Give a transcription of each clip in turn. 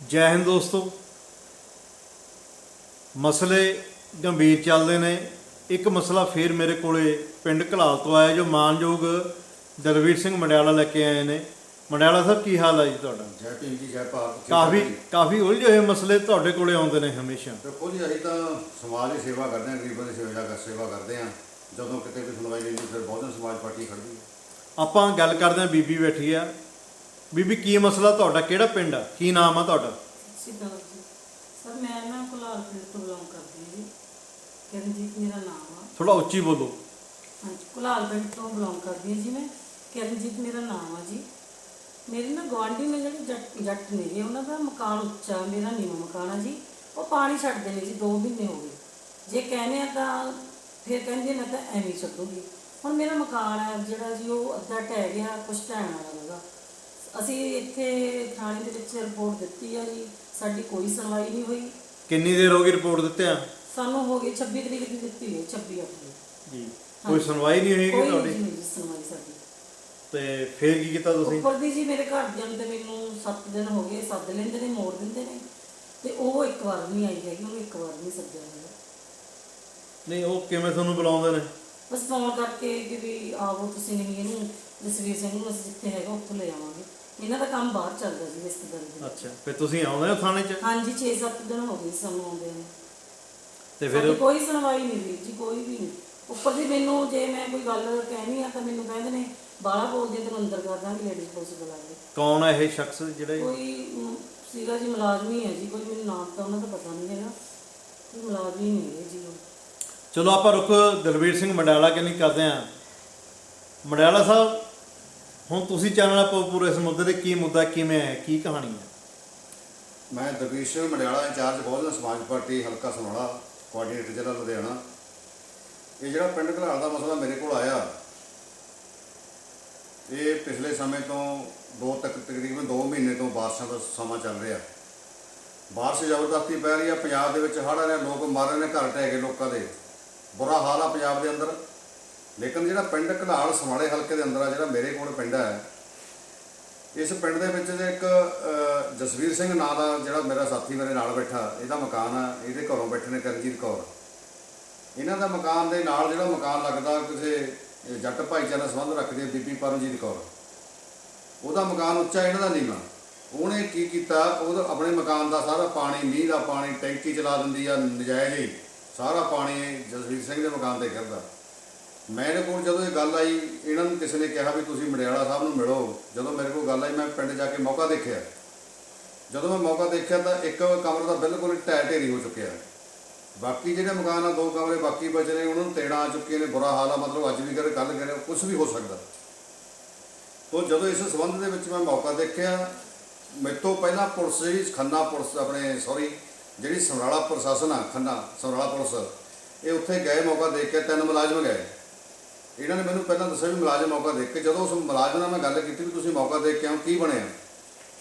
ਜੈ ਹਿੰਦ ਦੋਸਤੋ ਮਸਲੇ ਗੰਭੀਰ ਚੱਲਦੇ ਨੇ। ਇੱਕ ਮਸਲਾ ਫੇਰ ਮੇਰੇ ਕੋਲੇ ਪਿੰਡ ਘਲਾਲ ਤੋਂ ਆਇਆ ਜੋ ਮਾਨਯੋਗ ਦਲਵੀਰ ਸਿੰਘ ਮੰਡਿਆਲਾ ਲੈ ਕੇ ਆਏ ਨੇ। ਮੰਡਿਆਲਾ ਸਾਹਿਬ ਕੀ ਹਾਲ ਹੈ ਜੀ ਤੁਹਾਡਾ? ਜੈ ਭੀਮ ਜੀ ਜੈ ਭਾਰਤ ਕਾਫੀ ਕਾਫੀ ਉਲਝੇ ਹੋਏ ਮਸਲੇ ਤੁਹਾਡੇ ਕੋਲੇ ਆਉਂਦੇ ਨੇ ਹਮੇਸ਼ਾ। ਦੇਖੋ ਜੀ ਅਸੀਂ ਤਾਂ ਸਮਾਜ ਦੀ ਸੇਵਾ ਕਰਦੇ ਹਾਂ ਗਰੀਬਾਂ ਦੀ ਸੇਵਾ ਕਰ ਸੇਵਾ ਕਰਦੇ ਹਾਂ। ਜਦੋਂ ਕਿਤੇ ਵੀ ਸੁਣਵਾਈ ਨਹੀਂ ਫਿਰ ਬਹੁਜਨ ਸਮਾਜ ਪਾਰਟੀ ਖੜਦੀ ਹੈ। ਆਪਾਂ ਗੱਲ ਕਰਦੇ ਹਾਂ ਬੀਬੀ ਬੈਠੀ ਆ। ਬੀਬੀ ਕੀ ਮਸਲਾ ਤੁਹਾਡਾ? ਕਿਹੜਾ ਪਿੰਡ ਆ? ਕੀ ਨਾਮ ਆ ਤੁਹਾਡਾ? ਸਿੱਧਾਰਥ ਜੀ। ਸਰ ਮੈਂ ਨਾ ਪਿੰਡ ਤੋਂ ਬਿਲੋਂਗ ਕਰਦੀ ਹਾਂ ਜੀ ਕਿਰਨਜੀਤ ਮੇਰਾ ਨਾਮ ਆ। ਥੋੜਾ ਉੱਚੀ ਬੋਲੋ। ਹਾਂਜੀ ਕੁਲਾਲ ਪਿੰਡ ਤੋਂ ਬਿਲੋਂਗ ਕਰਦੀ ਹਾਂ ਜੀ ਮੈਂ। ਕਿਰਨਜੀਤ ਮੇਰਾ ਨਾਮ ਆ ਜੀ। ਮੇਰੇ ਨਾ ਗਵਾਂਢੀ ਨੇ ਜਿਹੜੇ ਜੱਟ ਜੱਟ ਨੇ ਉਹਨਾਂ ਦਾ ਮਕਾਨ ਉੱਚਾ ਮੇਰਾ ਨੀਵਾਂ ਮਕਾਨ ਆ ਜੀ। ਉਹ ਪਾਣੀ ਛੱਡਦੇ ਨੇ ਜੀ 2 ਮਹੀਨੇ ਹੋ ਗਏ। ਜੇ ਕਹਿੰਦੇ ਆ ਤਾਂ ਫਿਰ ਕਹਿੰਦੇ ਮੈਂ ਤਾਂ ਐਵੇਂ ਛੱਡੂਗੀ। ਹੁਣ ਮੇਰਾ ਮਕਾਨ ਹੈ ਜਿਹੜਾ ਜੀ ਉਹ ਅੱਧਾ ਢਹਿ ਗਿਆ ਕੁਛ ਢਹਿਣ ਵਾਲਾ ਹੈਗਾ ਅਸੀਂ ਇੱਥੇ ਥਾਣੇ ਦੇ ਵਿੱਚ ਰਿਪੋਰਟ ਦਿੱਤੀ ਆ ਜੀ। ਸਾਡੀ ਕੋਈ ਸੁਣਵਾਈ ਨਹੀਂ ਹੋਈ। ਕਿੰਨੀ ਦੇਰ ਹੋ ਗਈ ਰਿਪੋਰਟ ਦਿੱਤੇ ਆ? ਸਾਨੂੰ ਹੋ ਗਈ 26 ਤਰੀਕ ਦੀ ਦਿੱਤੀ ਹੋਈ 26 ਅਪ੍ਰੈਲ ਜੀ। ਕੋਈ ਸੁਣਵਾਈ ਨਹੀਂ ਹੋਈ ਕੋਈ ਨਹੀਂ ਤੁਹਾਡੀ ਹੋਈ ਸੁਣਵਾਈ ਸਾਡੀ। ਤੇ ਫੇਰ ਕੀ ਕੀਤਾ ਤੁਸੀਂ? ਉੱਪਰ ਦੀ ਜੀ ਮੇਰੇ ਘਰ ਦੇ ਤੇ ਮੈਨੂੰ 7 ਦਿਨ ਹੋ ਗਏ ਸੱਦ ਲੈਂਦੇ ਨੇ ਮੋੜ ਦਿੰਦੇ ਨੇ। ਤੇ ਉਹ ਇੱਕ ਵਾਰ ਨਹੀਂ ਆਈ ਹੈਗੀ ਉਹਨੂੰ ਇੱਕ ਵਾਰ ਨਹੀਂ ਸੱਦਿਆ ਹੈਗਾ ਨਹੀਂ ਉਹ ਕਿਵੇਂ ਤੁਹਾਨੂੰ ਬੁਲਾਉਂਦੇ ਨੇ? ਬਸ ਫੋਨ ਕਰਕੇ ਕਿ ਵੀ ਆਵੋ ਤੁਸੀਂ ਨਹੀਂ ਇਹਨੂੰ ਜਸਵੀਰ ਸਿੰਘ ਨੂੰ ਅਸੀਂ ਜਿੱਥੇ ਹੈਗਾ ਉੱਥੋਂ ਲੈ ਆਵਾਂਗੇ। ਇਹਨਾਂ ਦਾ ਕੰਮ ਬਾਹਰ ਚੱਲਦਾ ਜੀ ਰਿਸ਼ਤੇਦਾਰੀ ਦੇ। ਅੱਛਾ ਫਿਰ ਤੁਸੀਂ ਆਉਂਦੇ ਹੋ ਥਾਣੇ 'ਚ? ਹਾਂਜੀ 6-7 ਦਿਨ ਹੋ ਗਏ ਸਾਨੂੰ ਆਉਂਦੇ ਨੇ। ਤੇ ਸਾਡੀ ਫਿਰ ਕੋਈ ਸੁਣਵਾਈ ਨਹੀਂ ਹੋਈ ਜੀ ਕੋਈ ਵੀ ਨਹੀਂ। ਉੱਪਰ ਦੀ ਮੈਨੂੰ ਜੇ ਮੈਂ ਕੋਈ ਗੱਲ ਕਹਿਣੀ ਆ ਤਾਂ ਮੈਨੂੰ ਕਹਿੰਦੇ ਨੇ ਬਾਹਲਾ ਬੋਲਦੇ ਤੈਨੂੰ ਅੰਦਰ ਕਰ ਦਾਂਗੇ ਲੇਡੀਜ਼ ਪੁਲਿਸ ਬੁਲਾ ਕੇ। ਕੌਣ ਹੈ ਇਹ ਸ਼ਖਸ ਜਿਹੜਾ ਇਹ? ਕੋਈ ਮ, ਸੀਗਾ ਜੀ ਮੁਲਾਜ਼ਮ ਹੀ ਹੈ ਜੀ ਕੋਈ ਮੈਨੂੰ ਨਾਮ ਤਾਂ ਉਹਨਾਂ ਦਾ ਪਤਾ ਨਹੀਂ ਹੈਗਾ। ਕੋਈ ਮੁਲਾਜ਼ਮ ਹੀ ਨਹੀਂ ਹੈ ਜੀ ਉਹ। ਚਲੋ ਆਪਾਂ ਰੁਕ ਦਲਵੀਰ ਸਿੰਘ ਮੰਡਾਲਾ ਕਿੰਨੀ ਕਰਦੇ ਆ? ਮੰਡਾਲਾ ਸਾਹਿਬ? ਹੁਣ ਤੁਸੀਂ ਚਾਨਣਾ ਪਾਓ ਪੂਰੇ ਇਸ ਮੁੱਦੇ ਤੇ ਕੀ ਮੁੱਦਾ, ਕਿਵੇਂ ਹੈ, ਕੀ ਕਹਾਣੀ ਹੈ? ਮੈਂ Darvesh Singh Mandiala in charge Bahujan Samaj Party, ਹਲਕਾ ਸਨੋੜਾ ਕੋਆਰਡੀਨੇਟਰ ਜ਼ਿਲ੍ਹਾ ਲੁਧਿਆਣਾ। ਇਹ ਜਿਹੜਾ ਪਿੰਡ ਘਲਾਲ ਦਾ ਮਸਲਾ ਮੇਰੇ ਕੋਲ ਆਇਆ, ਇਹ ਪਿਛਲੇ ਸਮੇਂ ਤੋਂ ਦੋ ਤੱਕ, ਤਕਰੀਬਨ 2 ਮਹੀਨੇ ਤੋਂ ਬਾਰਿਸ਼ਾਂ ਦਾ ਸਮਾਂ ਚੱਲ ਰਿਹਾ। ਬਾਰਿਸ਼ ਜ਼ਬਰਦਸਤੀ ਪੈ ਰਹੀ ਆ ਪੰਜਾਬ ਦੇ ਵਿੱਚ ਹੜ੍ਹ ਆ ਰਿਹਾ, ਲੋਕ ਮਰ ਰਹੇ ਨੇ ਘਰ ਟਹਿ ਗਏ ਲੋਕਾਂ ਦੇ। ਬੁਰਾ ਹਾਲ ਆ ਪੰਜਾਬ ਦੇ ਅੰਦਰ। ਲੇਕਿਨ ਜਿਹੜਾ ਪਿੰਡ ਘਲਾਲ ਸਮਾਲੇ ਹਲਕੇ ਦੇ ਅੰਦਰ ਆ, ਜਿਹੜਾ ਮੇਰੇ ਕੋਲ ਪਿੰਡ ਹੈ, ਇਸ ਪਿੰਡ ਦੇ ਵਿੱਚ ਜੇ ਇੱਕ ਜਸਵੀਰ ਸਿੰਘ ਨਾਂ ਦਾ ਜਿਹੜਾ ਮੇਰਾ ਸਾਥੀ ਮੇਰੇ ਨਾਲ ਬੈਠਾ, ਇਹਦਾ ਮਕਾਨ ਆ, ਇਹਦੇ ਘਰੋਂ ਬੈਠੇ ਨੇ ਕਰਨਜੀਤ ਕੌਰ। ਇਹਨਾਂ ਦਾ ਮਕਾਨ ਦੇ ਨਾਲ ਜਿਹੜਾ ਮਕਾਨ ਲੱਗਦਾ, ਕਿਸੇ ਜੱਟ ਭਾਈਚਾਰੇ ਨਾਲ ਸੰਬੰਧ ਰੱਖਦੇ ਬੀਬੀ ਪਰਮਜੀਤ ਕੌਰ। ਉਹਦਾ ਮਕਾਨ ਉੱਚਾ ਇਹਨਾਂ ਦਾ ਨੀਵਾਂ। ਉਹਨੇ ਕੀ ਕੀਤਾ ਉਹਦਾ ਆਪਣੇ ਮਕਾਨ ਦਾ ਸਾਰਾ ਪਾਣੀ, ਮੀਂਹ ਦਾ ਪਾਣੀ ਟੈਂਕੀ ਚਲਾ ਦਿੰਦੀ ਆ, ਨਜਾਇਜ਼ ਹੀ ਸਾਰਾ ਪਾਣੀ ਜਸਵੀਰ ਸਿੰਘ ਦੇ ਮਕਾਨ ਤੇ ਗਿਰਦਾ। ਮੇਰੇ ਕੋਲ ਜਦੋਂ ਇਹ ਗੱਲ ਆਈ, ਇਹਨਾਂ ਨੂੰ ਕਿਸੇ ਨੇ ਕਿਹਾ ਵੀ ਤੁਸੀਂ ਮੜਿਆਲਾ ਸਾਹਿਬ ਨੂੰ ਮਿਲੋ। ਜਦੋਂ ਮੇਰੇ ਕੋਲ ਗੱਲ ਆਈ, ਮੈਂ ਪਿੰਡ ਜਾ ਕੇ ਮੌਕਾ ਦੇਖਿਆ। ਜਦੋਂ ਮੈਂ ਮੌਕਾ ਦੇਖਿਆ ਤਾਂ ਇੱਕ ਕਮਰਾ ਤਾਂ ਬਿਲਕੁਲ ਢਹਿ ਢੇਰੀ ਹੋ ਚੁੱਕਿਆ। ਬਾਕੀ ਜਿਹੜੇ ਮਕਾਨ ਆ, ਦੋ ਕਮਰੇ ਬਾਕੀ ਬਚ ਰਹੇ ਉਹਨਾਂ ਨੂੰ ਤੇੜਾਂ ਆ ਚੁੱਕੀਆਂ ਨੇ, ਬੁਰਾ ਹਾਲ ਆ, ਮਤਲਬ ਅੱਜ ਵੀ ਕਰੇ ਕੱਲ ਕਰੇ ਕੁਝ ਵੀ ਹੋ ਸਕਦਾ। ਤੋਂ ਜਦੋਂ ਇਸ ਸੰਬੰਧ ਦੇ ਵਿੱਚ ਮੈਂ ਮੌਕਾ ਦੇਖਿਆ ਮੇਰੇ ਤੋਂ ਪਹਿਲਾਂ ਪੁਲਿਸ ਜਿਹੜੀ, ਖੰਨਾ ਪੁਲਿਸ ਆਪਣੇ ਸੌਰੀ ਜਿਹੜੀ ਸਮਰਾਲਾ ਪ੍ਰਸ਼ਾਸਨ ਆ, ਖੰਨਾ, ਸਮਰਾਲਾ ਪੁਲਿਸ, ਇਹ ਉੱਥੇ ਗਏ, ਮੌਕਾ ਦੇਖ ਕੇ ਤਿੰਨ ਮੁਲਾਜ਼ਮ ਗਏ। ਇਹਨਾਂ ਨੇ ਮੈਨੂੰ ਪਹਿਲਾਂ ਦੱਸਿਆ ਵੀ ਮੁਲਾਜ਼ਮ ਮੌਕਾ ਦੇਖ ਕੇ, ਜਦੋਂ ਉਸ ਮੁਲਾਜ਼ਮ ਨਾਲ ਮੈਂ ਗੱਲ ਕੀਤੀ ਵੀ ਤੁਸੀਂ ਮੌਕਾ ਦੇਖ ਕੇ ਆਉਂ ਕੀ ਬਣਿਆ?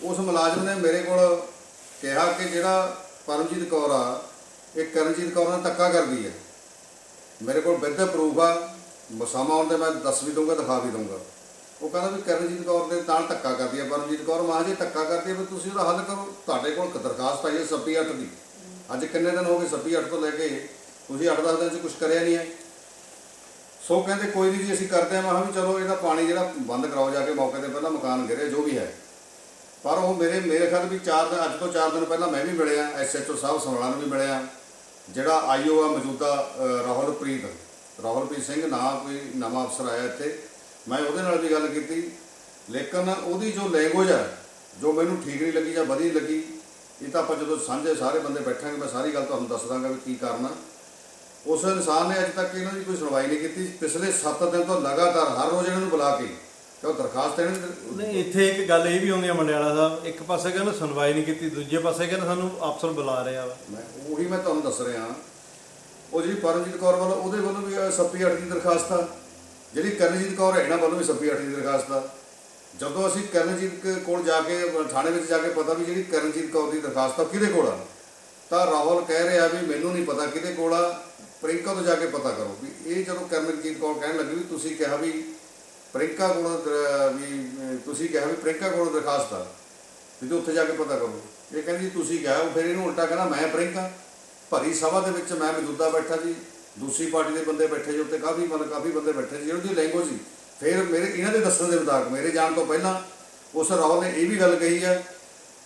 ਉਸ ਮੁਲਾਜ਼ਮ ਨੇ ਮੇਰੇ ਕੋਲ ਕਿਹਾ ਕਿ ਜਿਹੜਾ ਪਰਮਜੀਤ ਕੌਰ ਆ, ਇਹ ਕਰਨਜੀਤ ਕੌਰ ਨਾਲ ਧੱਕਾ ਕਰਦੀ ਹੈ ਮੇਰੇ ਕੋਲ ਵਿਦ ਪ੍ਰੂਫ ਆ, ਮਸਾਮਾ ਆਉਣ ਤੇ ਮੈਂ ਦੱਸ ਵੀ ਦਊਂਗਾ, ਦਿਖਾ ਵੀ ਦਊਂਗਾ। ਉਹ ਕਹਿੰਦਾ ਵੀ ਕਰਨਜੀਤ ਕੌਰ ਦੇ ਨਾਲ ਧੱਕਾ ਕਰਦੀ ਹੈ ਪਰਮਜੀਤ ਕੌਰ, ਮਾਂ ਜੀ ਧੱਕਾ ਕਰਦੀ ਹੈ ਵੀ ਤੁਸੀਂ ਉਹਦਾ ਹੱਲ ਕਰੋ। ਤੁਹਾਡੇ ਕੋਲ ਇੱਕ ਦਰਖਾਸਤ ਆਈ ਹੈ ਸੱਪੀ ਅੱਠ ਦੀ। ਅੱਜ ਕਿੰਨੇ ਦਿਨ ਹੋ ਗਏ ਸੱਪੀ ਅੱਠ ਤੋਂ ਲੈ ਕੇ ਤੁਸੀਂ 8-10 ਦਿਨ ਚ ਕੁਝ ਕਰਿਆ ਨਹੀਂ ਹੈ। ਸੋ ਕਹਿੰਦੇ ਕੋਈ ਨਹੀਂ ਜੀ, ਅਸੀਂ ਕਰਦੇ ਹਾਂ। ਮੈਂ ਕਿਹਾ ਵੀ ਚਲੋ ਇਹਦਾ ਪਾਣੀ ਜਿਹੜਾ ਬੰਦ ਕਰਾਓ ਜਾ ਕੇ, ਮੌਕੇ ਤੇ ਪਹਿਲਾਂ ਮਕਾਨ ਗਿਰੇ, ਜੋ ਵੀ ਹੈ। ਪਰ ਉਹ ਮੇਰੇ ਮੇਰੇ ਖਿਆਲ ਵੀ 4 ਦਿਨ, ਅੱਜ ਤੋਂ 4 ਦਿਨ ਪਹਿਲਾਂ ਮੈਂ ਵੀ ਮਿਲਿਆ ਐਸਐਚਓ ਸਾਹਿਬ ਸਮਰਾਲਾ ਨੂੰ ਵੀ ਮਿਲਿਆ, ਜਿਹੜਾ ਆਈਓ ਆ ਮੌਜੂਦਾ ਰਾਹੁਲਪ੍ਰੀਤ ਰਾਹੁਲਪ੍ਰੀਤ ਸਿੰਘ ਨਾਂ ਕੋਈ ਨਵਾਂ ਅਫਸਰ ਆਇਆ ਇੱਥੇ। ਮੈਂ ਉਹਦੇ ਨਾਲ ਵੀ ਗੱਲ ਕੀਤੀ। ਲੇਕਿਨ ਉਹਦੀ ਜੋ ਲੈਂਗੁਏਜ ਹੈ, ਜੋ ਮੈਨੂੰ ਠੀਕ ਨਹੀਂ ਲੱਗੀ ਜਾਂ ਵਧੀਆ ਲੱਗੀ, ਇਹ ਤਾਂ ਆਪਾਂ ਜਦੋਂ ਸਾਂਝੇ ਸਾਰੇ ਬੰਦੇ ਬੈਠਾਂਗੇ, ਮੈਂ ਸਾਰੀ ਗੱਲ ਤੁਹਾਨੂੰ ਦੱਸ ਦਾਂਗਾ ਵੀ ਕੀ ਕਰਨਾ ਉਸ ਇਨਸਾਨ ਨੇ ਅੱਜ ਤੱਕ ਇਹਨਾਂ ਦੀ ਕੋਈ ਸੁਣਵਾਈ ਨਹੀਂ ਕੀਤੀ। ਪਿਛਲੇ 7 ਦਿਨ ਤੋਂ ਲਗਾਤਾਰ ਹਰ ਰੋਜ਼ ਇਹਨਾਂ ਨੂੰ ਬੁਲਾ ਕੇ ਉਹ ਦਰਖਾਸਤ ਇਹਨੇ ਨਹੀਂ ਇੱਥੇ ਇੱਕ ਗੱਲ ਇਹ ਵੀ ਆਉਂਦੀ ਆ ਮੰਡਿਆਲਾ ਸਾਹਿਬ ਇੱਕ ਪਾਸੇ ਕਹਿੰਦੇ ਸੁਣਵਾਈ ਨਹੀਂ ਕੀਤੀ ਦੂਜੇ ਪਾਸੇ ਕਹਿੰਦੇ ਸਾਨੂੰ ਅਫਸਰ ਬੁਲਾ ਰਿਹਾ ਵਾ। ਮੈਂ ਉਹੀ ਮੈਂ ਤੁਹਾਨੂੰ ਦੱਸ ਰਿਹਾ ਉਹ ਜਿਹੜੀ ਪਰਮਜੀਤ ਕੌਰ ਵੱਲੋਂ ਉਹਦੇ ਵੱਲੋਂ ਵੀ ਸੱਪੀ ਅੱਠ ਦੀ ਦਰਖਾਸਤ ਆ। ਜਿਹੜੀ ਕਰਨਜੀਤ ਕੌਰ ਹੈ ਇਹਨਾਂ ਵੱਲੋਂ ਵੀ ਸੱਪੀ ਅੱਠ ਦੀ ਦਰਖਾਸਤ ਆ। ਜਦੋਂ ਅਸੀਂ ਕਰਨਜੀਤ ਕੋਲ ਜਾ ਕੇ ਥਾਣੇ ਵਿੱਚ ਜਾ ਕੇ ਪਤਾ ਵੀ ਜਿਹੜੀ ਕਰਨਜੀਤ ਕੌਰ ਦੀ ਦਰਖਾਸਤ ਆ ਕਿਹਦੇ ਕੋਲ ਆ? ਤਾਂ ਰਾਹੁਲ ਕਹਿ ਰਿਹਾ ਵੀ ਮੈਨੂੰ ਨਹੀਂ ਪਤਾ ਕਿਹਦੇ ਕੋਲ ਆ। ਪ੍ਰਿੰਕਾ ਤੋਂ ਜਾ ਕੇ ਪਤਾ ਕਰੋ ਵੀ ਇਹ ਜਦੋਂ ਕਰਨਜੀਤ ਕੌਰ ਕਹਿਣ ਲੱਗੀ ਵੀ ਤੁਸੀਂ ਕਿਹਾ ਵੀ ਪ੍ਰਿੰਕਾ ਕੋਲ ਵੀ ਤੁਸੀਂ ਕਿਹਾ ਵੀ ਪ੍ਰਿੰਕਾ ਕੋਲ ਦਰਖਾਸਤ ਆ, ਵੀ ਤੂੰ ਉੱਥੇ ਜਾ ਕੇ ਪਤਾ ਕਰੋ। ਇਹ ਕਹਿੰਦੀ ਜੀ, ਤੁਸੀਂ ਕਿਹਾ, ਉਹ ਫਿਰ ਇਹਨੂੰ ਉਲਟਾ ਕਹਿੰਦਾ, ਮੈਂ ਪ੍ਰਿੰਕਾ ਭਰੀ ਸਭਾ ਦੇ ਵਿੱਚ ਮੈਂ ਮੌਜੂਦਾ ਬੈਠਾ ਜੀ, ਦੂਸਰੀ ਪਾਰਟੀ ਦੇ ਬੰਦੇ ਬੈਠੇ ਜੀ ਉੱਤੇ ਕਾਫੀ ਮਤਲਬ ਕਾਫੀ ਬੰਦੇ ਬੈਠੇ ਸੀ, ਉਹਦੀ ਲੈਂਗੁਏਜ ਸੀ। ਫਿਰ ਮੇਰੇ, ਇਹਨਾਂ ਦੇ ਦੱਸਣ ਦੇ ਮੁਤਾਬਕ ਮੇਰੇ ਜਾਣ ਤੋਂ ਪਹਿਲਾਂ ਉਸ ਰਾਹੁਲ ਨੇ ਇਹ ਵੀ ਗੱਲ ਕਹੀ ਹੈ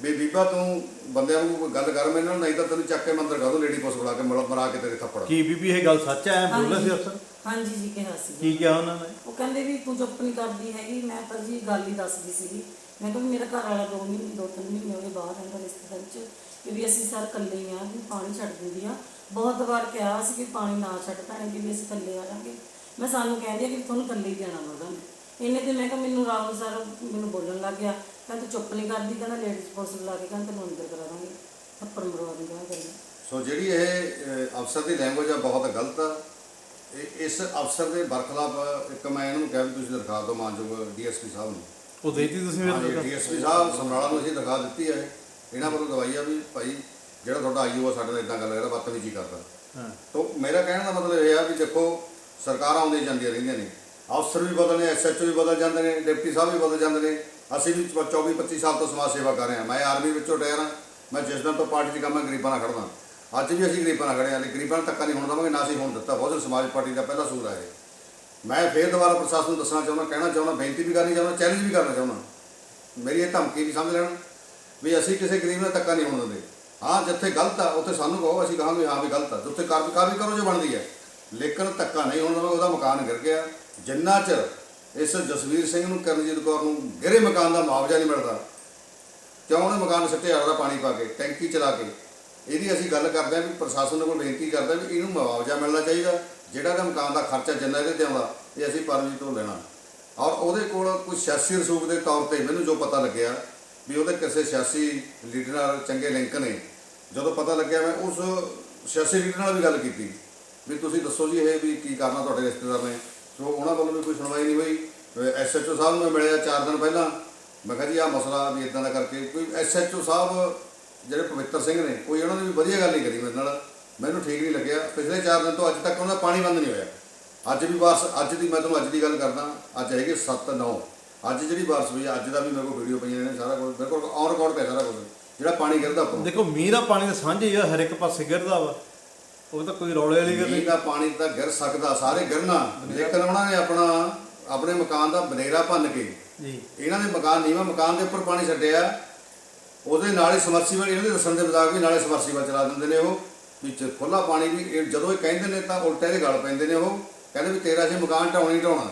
ਵੀ ਬੀਬਾ ਤੂੰ ਬੰਦਿਆਂ ਨੂੰ ਗੱਲ ਕਰ ਮੇਰੇ ਨਾਲ ਨਹੀਂ ਤਾਂ ਤੈਨੂੰ ਚੱਕ ਕੇ ਮੰਦਰ ਦੂੰ ਲੇਡੀ ਪੁਲਿਸ ਬੁਲਾ ਕੇ ਮਰ- ਮਰਾ ਕੇ ਤੇਰੇ ਥੱਪੜ। ਕੀ ਬੀਬੀ ਇਹ ਗੱਲ ਸੱਚ ਹੈ? ਐਂ ਬੋਲੇ ਸੀ ਅਫਸਰ ਹਾਂਜੀ ਜੀ ਕਿਹਾ ਸੀ। ਕੀ ਕਿਹਾ ਉਹਨਾਂ ਨੇ? ਉਹ ਕਹਿੰਦੇ ਵੀ ਤੂੰ ਚੁੱਪ ਨਹੀਂ ਕਰਦੀ ਹੈਗੀ ਮੈਂ ਤਾਂ ਜੀ ਗੱਲ ਹੀ ਦੱਸਦੀ ਸੀਗੀ। ਮੈਂ ਕਿਹਾ ਵੀ ਮੇਰਾ ਘਰ ਵਾਲਾ ਦੋ ਮਹੀਨੇ ਦੋ ਤਿੰਨ ਮਹੀਨੇ ਗਏ ਬਾਹਰ ਰਹਿੰਦਾ ਰਿਸ਼ਤੇਦਾਰ ਚ ਕਿ ਵੀ ਅਸੀਂ ਸਰ ਇਕੱਲੇ ਹੀ ਆ ਵੀ ਪਾਣੀ ਛੱਡ ਦਿੰਦੀ ਆ। ਬਹੁਤ ਵਾਰ ਕਿਹਾ ਸੀ ਕਿ ਪਾਣੀ ਨਾ ਛੱਡ ਭੈਣੇ ਕਿ ਵੀ ਅਸੀਂ ਇਕੱਲੇ ਆ ਜਾਾਂਗੇ ਮੈਂ ਸਾਨੂੰ ਕਹਿੰਦੀ ਆ ਕਿ ਤੁਹਾਨੂੰ ਇਕੱਲੇ ਹੀ ਜਾਣਾ ਮਗਾਂ ਇਹਨੇ ਤੇ ਮੈਂ ਕਿਹਾ ਮੈਨੂੰ ਰਾਹੁਲ ਸਰ ਮੈਨੂੰ ਬੋਲਣ ਲੱਗ ਗਿਆ। ਕਹਿੰਦਾ ਤੂੰ ਚੁੱਪ ਨਹੀਂ ਕਰਦੀ ਕਹਿੰਦਾ ਲੇਡੀਜ਼ ਪੁਲਿਸ ਬੁਲਾ ਕੇ ਕਹਿੰਦਾ ਤੈਨੂੰ ਅੰਦਰ ਕਰਾ ਦਾਂਗੇ। ਥੱਪੜ ਮਰਵਾ ਦਿੰਦਾ ਮੈਂ ਕਰੀ ਸੋ ਜਿਹੜੀ ਇਹ ਅਫਸਰ ਦੀ ਲੈਂਗੁਏਜ ਆ ਬਹੁਤ ਗਲਤ ਆ। ਇਹ- ਇਸ ਅਫਸਰ ਦੇ ਬਰਖਲਾਫ ਇੱਕ ਮੈਂ ਇਹਨੂੰ ਕਿਹਾ ਵੀ ਤੁਸੀਂ ਦਰਖਾਸਤ ਦਿਓ ਮਾਨਯੋਗ ਡੀਐਸਪੀ ਸਾਹਿਬ ਨੂੰ। ਉਹ ਦੇਤੀ ਤੁਸੀਂ ਹਾਂਜੀ ਮੇਰੇ ਡੀਐਸਪੀ ਸਾਹਿਬ ਸਮਰਾਲਾ ਨੂੰ ਅਸੀਂ ਦਰਖਾਸਤ ਦਿੱਤੀ ਹੈ। ਇਹਨਾਂ ਵੱਲੋਂ ਦਵਾਈ ਆ ਵੀ ਭਾਈ ਜਿਹੜਾ ਤੁਹਾਡਾ ਆਈਓ ਆ ਸਾਡੇ ਨਾਲ ਇਦਾਂ ਗੱਲ ਕਰਦਾ ਬਦਤਮੀਜ਼ੀ ਕਰਦਾ। ਹਾਂ। ਤੋਂ ਮੇਰਾ ਕਹਿਣ ਦਾ ਮਤਲਬ ਇਹ ਆ ਵੀ ਦੇਖੋ ਸਰਕਾਰਾਂ ਆਉਂਦੀਆਂ ਜਾਂਦੀਆਂ ਰਹਿੰਦੀਆਂ ਨੇ। ਅਫਸਰ ਵੀ ਬਦਲਨੇ ਐਸਐਚਓ ਵੀ ਬਦਲ ਜਾਂਦੇ ਨੇ ਡਿਪਟੀ ਸਾਹਿਬ ਵੀ ਬਦਲ ਜਾਂਦੇ ਨੇ। ਅਸੀਂ ਵੀ 24 25 ਸਾਲ ਤੋਂ ਸਮਾਜ ਸੇਵਾ ਕਰ ਰਹੇ ਹਾਂ। ਮੈਂ ਆਰਮੀ ਵਿੱਚੋਂ ਟਾਇਰ ਹਾਂ ਮੈਂ ਜਿਸ ਦਿਨ ਤੋਂ ਪਾਰਟੀ 'ਚ ਕੰਮ ਹੈ, ਗਰੀਬਾਂ ਨਾਲ ਖੜਦਾ ਅੱਜ ਵੀ ਅਸੀਂ ਗਰੀਬਾਂ ਨਾਲ ਖੜੇ ਹਾਂ। ਗਰੀਬਾਂ ਨੂੰ ਧੱਕਾ ਨਹੀਂ ਹੋਣ ਦੇਵਾਂਗੇ, ਨਾ ਅਸੀਂ ਹੋਣ ਦਿੱਤਾ। ਬਹੁਜਨ ਸਮਾਜ ਪਾਰਟੀ ਦਾ ਪਹਿਲਾ ਸੂਰ ਹੈ ਇਹ। ਮੈਂ ਫੇਰ ਦੁਬਾਰਾ ਪ੍ਰਸ਼ਾਸਨ ਨੂੰ ਦੱਸਣਾ ਚਾਹੁੰਦਾ, ਕਹਿਣਾ ਚਾਹੁੰਦਾ, ਬੇਨਤੀ ਵੀ ਕਰਨੀ ਚਾਹੁੰਦਾ ਚੈਲੰਜ ਵੀ ਕਰਨਾ ਚਾਹੁੰਦਾ। ਮੇਰੀ ਇਹ ਧਮਕੀ ਵੀ ਸਮਝ ਲੈਣ ਵੀ ਅਸੀਂ ਕਿਸੇ ਗਰੀਬ ਨਾਲ ਧੱਕਾ ਨਹੀਂ ਹੋਣ ਦਿੰਦੇ। ਹਾਂ, ਜਿੱਥੇ ਗਲਤ ਆ, ਉੱਥੇ ਸਾਨੂੰ ਕਹੋ, ਅਸੀਂ ਕਹਾਂਗੇ, ਹਾਂ ਵੀ ਗਲਤ ਆ। ਜਿੱਥੇ ਕਾਰਵਾਈ ਕਾਰਵਾਈ ਕਰੋ ਜੋ ਬਣਦੀ ਹੈ ਲੇਕਿਨ ਧੱਕਾ ਨਹੀਂ ਹੋਣ ਦੇਵਾਂਗੇ, ਉਹਦਾ ਮਕਾਨ ਗਿਰ ਗਿਆ। ਜਿੰਨਾ ਚਿਰ ਇਸ ਜਸਵੀਰ ਸਿੰਘ ਨੂੰ, ਕਰਨਜੀਤ ਕੌਰ ਨੂੰ ਗਿਰੇ ਮਕਾਨ ਦਾ ਮੁਆਵਜ਼ਾ ਨਹੀਂ ਮਿਲਦਾ। ਕਿਉਂ ਉਹਨੇ ਮਕਾਨ ਸੱਟੇ ਦਾ ਪਾਣੀ ਪਾ ਕੇ, ਟੈਂਕੀ ਚਲਾ ਕੇ? ਇਹਦੀ ਅਸੀਂ ਗੱਲ ਕਰਦੇ ਹਾਂ ਵੀ ਪ੍ਰਸ਼ਾਸਨ ਕੋਲ ਬੇਨਤੀ ਕਰਦੇ ਹਾਂ ਵੀ ਇਹਨੂੰ ਮੁਆਵਜ਼ਾ ਮਿਲਣਾ ਚਾਹੀਦਾ, ਜਿਹੜਾ ਦਾ ਮਕਾਨ ਦਾ ਖਰਚਾ ਜਿੰਨਾ ਇਹਦੇ ਤੇ ਆਉਂਦਾ, ਇਹ ਅਸੀਂ ਪਰਮਜੀਤ ਤੋਂ ਲੈਣਾ। ਔਰ ਉਹਦੇ ਕੋਲ ਕੋਈ ਸਿਆਸੀ ਰਸੂਖ ਦੇ ਤੌਰ ਤੇ ਮੈਨੂੰ ਜੋ ਪਤਾ ਲੱਗਿਆ ਵੀ ਉਹਦੇ ਕਿਸੇ ਸਿਆਸੀ ਲੀਡਰ ਨਾਲ ਚੰਗੇ ਲਿੰਕ ਨੇ, ਜਦੋਂ ਪਤਾ ਲੱਗਿਆ ਮੈਂ ਉਸ ਸਿਆਸੀ ਲੀਡਰ ਨਾਲ ਵੀ ਗੱਲ ਕੀਤੀ। ਵੀ ਤੁਸੀਂ ਦੱਸੋ ਜੀ ਇਹ ਵੀ ਕੀ ਕਰਨਾ ਤੁਹਾਡੇ ਰਿਸ਼ਤੇਦਾਰ ਨੇ? ਸੋ ਉਹਨਾਂ ਵੱਲੋਂ ਵੀ ਕੋਈ ਸੁਣਵਾਈ ਨਹੀਂ ਹੋਈ। ਐਸਐਚਓ ਸਾਹਿਬ ਨੂੰ ਮੈਂ ਮਿਲਿਆ 4 ਦਿਨ ਪਹਿਲਾਂ। ਮੈਂ ਕਿਹਾ ਜੀ, ਆਹ ਮਸਲਾ ਵੀ ਇਦਾਂ ਦਾ ਕਰਕੇ ਕੋਈ ਐਸਐਚਓ ਸਾਹਿਬ ਜਿਹੜੇ ਪਵਿੱਤਰ ਸਿੰਘ ਨੇ, ਕੋਈ ਉਹਨਾਂ ਨੇ ਵੀ ਵਧੀਆ ਗੱਲ ਨਹੀਂ ਕਰੀ ਮੇਰੇ ਨਾਲ। ਮੈਨੂੰ ਠੀਕ ਨਹੀਂ ਲੱਗਿਆ। ਪਿਛਲੇ 4 ਦਿਨ ਤੋਂ ਅੱਜ ਤੱਕ ਉਹਨਾਂ ਦਾ ਪਾਣੀ ਬੰਦ ਨਹੀਂ ਹੋਇਆ। ਅੱਜ ਵੀ ਬਾਰਿਸ਼ ਅੱਜ ਦੀ ਮੈਂ ਤੁਹਾਨੂੰ ਅੱਜ ਦੀ ਗੱਲ ਕਰਦਾ। ਅੱਜ ਹੈਗੇ 7 9 ਅੱਜ ਜਿਹੜੀ ਬਾਰਿਸ਼ ਹੋਈ ਅੱਜ ਦਾ ਵੀ ਮੇਰੇ ਕੋਲ ਵੀਡੀਓ ਪਈਆਂ ਨੇ ਸਾਰਾ ਕੁਝ। ਬਿਲਕੁਲ ਔਨ ਰਿਕਾਰਡ ਪਿਆ ਸਾਰਾ ਕੁਝ। ਜਿਹੜਾ ਪਾਣੀ ਗਿਰਦਾ ਉੱਪਰੋਂ। ਦੇਖੋ, ਮੀਂਹ ਦਾ ਪਾਣੀ ਤਾਂ ਸਾਂਝੇ ਹੀ ਆ, ਹਰ ਇੱਕ ਪਾਸੇ ਗਿਰਦਾ ਵਾ। ਉਹ ਤਾਂ ਕੋਈ ਰੌਲੇ ਵਾਲੀ ਗੱਲ ਨਹੀਂ। ਦਾ ਪਾਣੀ ਤਾਂ ਗਿਰ ਸਕਦਾ ਸਾਰੇ ਗਿਰਨਾ। ਲੇਕਿਨ ਉਹਨਾਂ ਨੇ ਆਪਣਾ ਆਪਣੇ ਮਕਾਨ ਦਾ ਬਨੇਰਾ ਭੰਨ ਕੇ ਜੀ। ਇਹਨਾਂ ਦੇ ਮਕਾਨ ਨੀਵਾਂ ਮਕਾਨ ਦੇ ਉੱਪਰ ਪਾਣੀ ਛੱਡਿਆ। ਉਹਦੇ ਨਾਲ ਹੀ ਸਮਰਸੀਬਲ ਇਹਨਾਂ ਦੇ ਦੱਸਣ ਦੇ ਮੁਤਾਬਕ ਵੀ ਨਾਲੇ ਸਮਰਸੀਬਲ ਚਲਾ ਦਿੰਦੇ ਨੇ ਉਹ। ਵਿੱਚ ਖੁੱਲਾ ਪਾਣੀ ਵੀ ਇਹ ਜਦੋਂ ਇਹ ਕਹਿੰਦੇ ਨੇ ਤਾਂ ਉਲਟਾ ਇਹਦੇ ਗਲ ਪੈਂਦੇ ਨੇ ਉਹ। ਕਹਿੰਦੇ ਵੀ ਤੇਰਾ ਜੇ ਮਕਾਨ ਢਾਉਣੀ ਢਾਉਣਾ।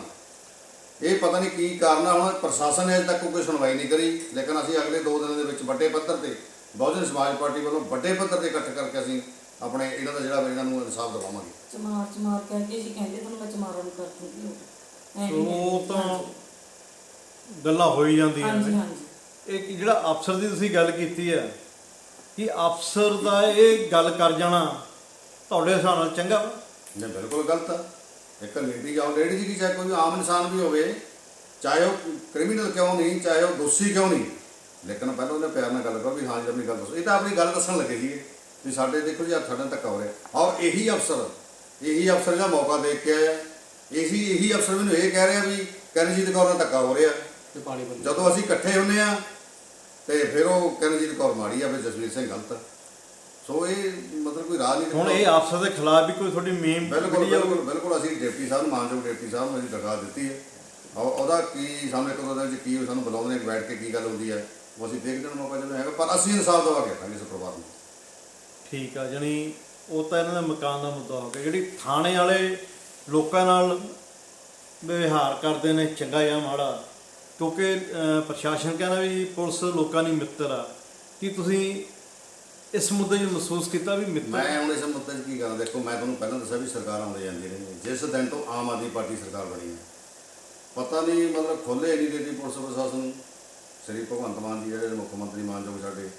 ਇਹ ਪਤਾ ਨਹੀਂ ਕੀ ਕਾਰਨ ਆ ਹੁਣ ਪ੍ਰਸ਼ਾਸਨ ਨੇ ਅਜੇ ਤੱਕ ਕੋਈ ਸੁਣਵਾਈ ਨਹੀਂ ਕਰੀ। ਲੇਕਿਨ ਅਸੀਂ ਅਗਲੇ 2 ਦਿਨਾਂ ਦੇ ਵਿੱਚ ਵੱਡੇ ਪੱਧਰ ਤੇ ਬਹੁਜਨ ਸਮਾਜ ਪਾਰਟੀ ਵੱਲੋਂ ਵੱਡੇ ਪੱਧਰ ਤੇ ਇਕੱਠ ਕਰਕੇ ਅਸੀਂ ਆਪਣੇ ਇਹਨਾਂ ਦਾ ਜਿਹੜਾ ਇਹਨਾਂ ਨੂੰ ਇਨਸਾਫ ਦਿਵਾਵਾਂਗੇ। ਚਮਾਰ ਚਮਾਰ ਕਹਿ ਕੇ ਜੀ ਕਹਿੰਦੇ ਤੁਹਾਨੂੰ ਮੈਂ ਚਮਾਰਾਂ ਨੂੰ ਕਰ ਦੂੰਗੀ ਉਹ। ਤਾਂ ਗੱਲਾਂ ਹੋਈ ਜਾਂਦੀਆਂ ਹਾਂਜੀ ਨੇ। ਹਾਂਜੀ ਇਹ ਜਿਹੜਾ ਅਫਸਰ ਦੀ ਤੁਸੀਂ ਗੱਲ ਕੀਤੀ ਹੈ ਕਿ ਅਫਸਰ ਦਾ ਇਹ ਗੱਲ ਕਰ ਜਾਣਾ ਤੁਹਾਡੇ ਹਿਸਾਬ ਨਾਲ ਚੰਗਾ ਵਾ? ਨੇ ਬਿਲਕੁਲ ਗਲਤ ਆ। ਇੱਕ ਲੇਡੀ ਜਾਂ ਲੇਡੀ ਜੀ ਕੀ ਚਾਹੇ ਕੋਈ ਆਮ ਇਨਸਾਨ ਵੀ ਹੋਵੇ ਚਾਹੇ ਉਹ ਕ੍ਰਿਮੀਨਲ ਕਿਉਂ ਨਹੀਂ ਚਾਹੇ ਉਹ ਦੋਸ਼ੀ ਕਿਉਂ ਨਹੀਂ ਲੇਕਿਨ ਪਹਿਲਾਂ ਉਹਨੇ ਪਿਆਰ ਨਾਲ ਗੱਲ ਕਰੋ ਵੀ ਹਾਂ ਜੀ ਆਪਣੀ ਗੱਲ ਦੱਸੋ। ਇਹ ਤਾਂ ਆਪਣੀ ਗੱਲ ਦੱਸਣ ਲੱਗੇ ਜੀ ਵੀ ਸਾਡੇ ਦੇਖੋ ਜੀ ਹੱਥਾਂ ਨਾਲ ਧੱਕਾ ਹੋ ਰਿਹਾ। ਔਰ ਇਹੀ ਅਫਸਰ ਇਹੀ ਅਫਸਰ ਦਾ ਮੌਕਾ ਦੇਖ ਕੇ ਆਇਆ। ਇਹੀ ਇਹੀ ਅਫਸਰ ਮੈਨੂੰ ਇਹ ਕਹਿ ਰਿਹਾ ਵੀ ਕਰਨਜੀਤ ਕੌਰ ਨਾਲ ਧੱਕਾ ਹੋ ਰਿਹਾ। ਤੇ ਪਾਣੀ ਬੰਦ। ਜਦੋਂ ਅਸੀਂ ਇਕੱਠੇ ਹੁੰਨੇ ਆ ਤੇ ਫਿਰ ਉਹ ਕਰਨਜੀਤ ਕੌਰ ਮਾੜੀ ਆ ਫਿਰ ਜਸਵੀਰ ਸਿੰਘ ਗਲਤ ਸੋ ਇਹ ਮਤਲਬ ਕੋਈ ਰਾਹ ਨਹੀਂ ਹੁਣ ਇਹ ਅਫਸਰ ਦੇ ਖਿਲਾਫ ਵੀ ਕੋਈ ਤੁਹਾਡੀ ਮੇਮ ਬਿਲਕੁਲ ਬਿਲਕੁਲ ਬਿਲਕੁਲ ਅਸੀਂ ਡਿਪਟੀ ਸਾਹਿਬ ਨੂੰ ਮਾਨਯੋਗ ਡਿਪਟੀ ਸਾਹਿਬ ਨੂੰ ਅਸੀਂ ਦਰਖਾਸਤ ਦਿੱਤੀ ਹੈ। ਔਰ ਉਹਦਾ ਕੀ ਸਾਨੂੰ ਇੱਕ ਦੋ ਦਿਨ ਚ ਕੀ ਸਾਨੂੰ ਬੁਲਾਉਂਦੇ ਨੇ ਬੈਠ ਕੇ ਕੀ ਗੱਲ ਹੁੰਦੀ ਹੈ ਉਹ ਅਸੀਂ ਦੇਖਦੇ ਹਾਂ ਮੌਕਾ ਜਦੋਂ ਹੈਗਾ ਪਰ ਅਸੀਂ ਇਨਸਾਫ ਦਵਾ ਕੇ ਹਟਾਂਗੇ ਇਸ ਪਰਿਵਾਰ ਨੂੰ। ਠੀਕ ਆ, ਜਣੀ ਉਹ ਤਾਂ ਇਹਨਾਂ ਦਾ ਮਕਾਨ ਦਾ ਮੁੱਦਾ ਹੋ ਗਿਆ। ਜਿਹੜੀ ਥਾਣੇ ਵਾਲੇ ਲੋਕਾਂ ਨਾਲ ਵਿਵਹਾਰ ਕਰਦੇ ਨੇ, ਚੰਗਾ ਜਾਂ ਮਾੜਾ, ਕਿਉਂਕਿ ਪ੍ਰਸ਼ਾਸਨ ਕਹਿੰਦਾ ਵੀ ਪੁਲਿਸ ਲੋਕਾਂ ਦੀ ਮਿੱਤਰ ਆ। ਕੀ ਤੁਸੀਂ ਇਸ ਮੁੱਦੇ 'ਚ ਮਹਿਸੂਸ ਕੀਤਾ ਵੀ ਮਿੱਤਰ? ਮੈਂ ਹੁਣ ਇਸ ਮੁੱਦੇ 'ਚ ਕੀ ਕਰਾਂ? ਦੇਖੋ, ਮੈਂ ਤੁਹਾਨੂੰ ਪਹਿਲਾਂ ਦੱਸਿਆ ਵੀ ਸਰਕਾਰ ਆਉਂਦੇ ਜਾਂਦੀ ਰਹਿੰਦੀ ਹੈ ਜਿਸ ਦਿਨ ਤੋਂ ਆਮ ਆਦਮੀ ਪਾਰਟੀ ਸਰਕਾਰ ਬਣੀ ਹੈ। ਪਤਾ ਨਹੀਂ, ਮਤਲਬ ਖੋਲੇ ਨਹੀਂ ਦਿੱਤੀ ਪੁਲਿਸ ਪ੍ਰਸ਼ਾਸਨ ਸ੍ਰੀ ਭਗਵੰਤ ਮਾਨ ਜੀ ਜਿਹੜੇ ਮੁੱਖ ਮੰਤਰੀ ਮਾਨਯੋਗ ਸਾਡੇ।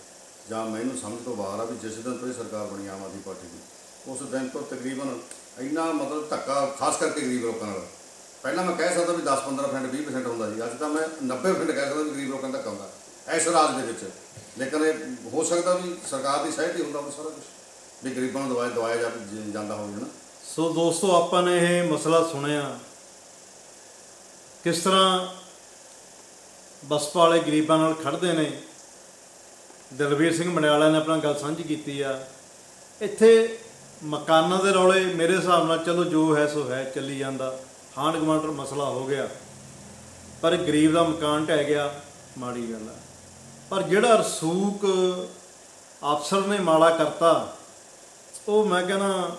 ਜਾਂ ਮੈਨੂੰ ਸਮਝ ਤੋਂ ਬਾਹਰ ਆ ਵੀ ਜਿਸ ਦਿਨ ਤੋਂ ਇਹ ਸਰਕਾਰ ਬਣੀ ਆਮ ਆਦਮੀ ਪਾਰਟੀ ਦੀ, ਉਸ ਦਿਨ ਤੋਂ ਤਕਰੀਬਨ ਇੰਨਾ ਮਤਲਬ ਧੱਕਾ, ਖਾਸ ਕਰਕੇ ਗਰੀਬ ਲੋਕਾਂ ਨਾਲ। ਪਹਿਲਾਂ ਮੈਂ ਕਹਿ ਸਕਦਾ ਵੀ 10-15% 20% ਹੁੰਦਾ ਸੀ, ਅੱਜ ਤਾਂ ਮੈਂ 90% ਕਹਿ ਸਕਦਾ ਵੀ ਗਰੀਬ ਲੋਕਾਂ ਦਾ ਧੱਕਾ ਹੁੰਦਾ, ਇਸ ਰਾਜ ਦੇ ਵਿੱਚ। ਲੇਕਿਨ ਇਹ ਹੋ ਸਕਦਾ ਵੀ ਸਰਕਾਰ ਦੀ ਸਹਿਤ ਹੀ ਹੁੰਦਾ ਉਹ ਸਾਰਾ ਕੁਝ ਵੀ ਗਰੀਬਾਂ ਨੂੰ ਦਵਾਇਆ ਦਵਾਇਆ ਜਾ- ਜਾਂਦਾ ਹੋਵੇ ਨਾ ਸੋ ਦੋਸਤੋ, ਆਪਾਂ ਨੇ ਇਹ ਮਸਲਾ ਸੁਣਿਆ। ਕਿਸ ਤਰ੍ਹਾਂ ਬਸਪਾ ਵਾਲੇ ਗਰੀਬਾਂ ਨਾਲ ਖੜਦੇ ਨੇ? ਦਲਵੀਰ ਸਿੰਘ ਮੰਡਿਆਲਾ ਨੇ ਆਪਣਾ ਗੱਲ ਸਾਂਝੀ ਕੀਤੀ ਆ। ਇੱਥੇ ਮਕਾਨਾਂ ਦੇ ਰੌਲੇ ਮੇਰੇ ਹਿਸਾਬ ਨਾਲ ਚਲੋ ਜੋ ਹੈ ਸੋ ਹੈ, ਚੱਲੀ ਜਾਂਦਾ। ਹਾਂਡ ਗਵਾਂਡਰ ਮਸਲਾ ਹੋ ਗਿਆ। ਪਰ ਗਰੀਬ ਦਾ ਮਕਾਨ ਢਹਿ ਗਿਆ, ਮਾੜੀ ਗੱਲ ਆ। ਪਰ ਜਿਹੜਾ ਰਸੂਕ ਅਫਸਰ ਨੇ ਮਾੜਾ ਕਰਤਾ, ਉਹ ਮੈਂ ਕਹਿੰਦਾ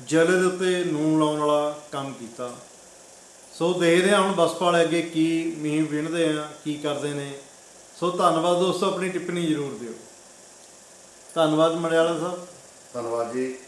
ਜਲੇ ਦੇ ਉੱਤੇ ਨੂਨ ਲਾਉਣ ਵਾਲਾ ਕੰਮ ਕੀਤਾ। ਸੋ ਦੇਖਦੇ ਹਾਂ ਹੁਣ ਬਸਪਾ ਵਾਲੇ ਅੱਗੇ ਕੀ ਮੀਂਹ ਵਿਣਦੇ ਆ, ਕੀ ਕਰਦੇ ਨੇ। ਸੋ ਧੰਨਵਾਦ ਦੋਸਤੋ ਆਪਣੀ ਟਿੱਪਣੀ ਜ਼ਰੂਰ ਦਿਓ। ਧੰਨਵਾਦ ਮੜਿਆਲਾ ਸਾਹਿਬ। ਧੰਨਵਾਦ ਜੀ।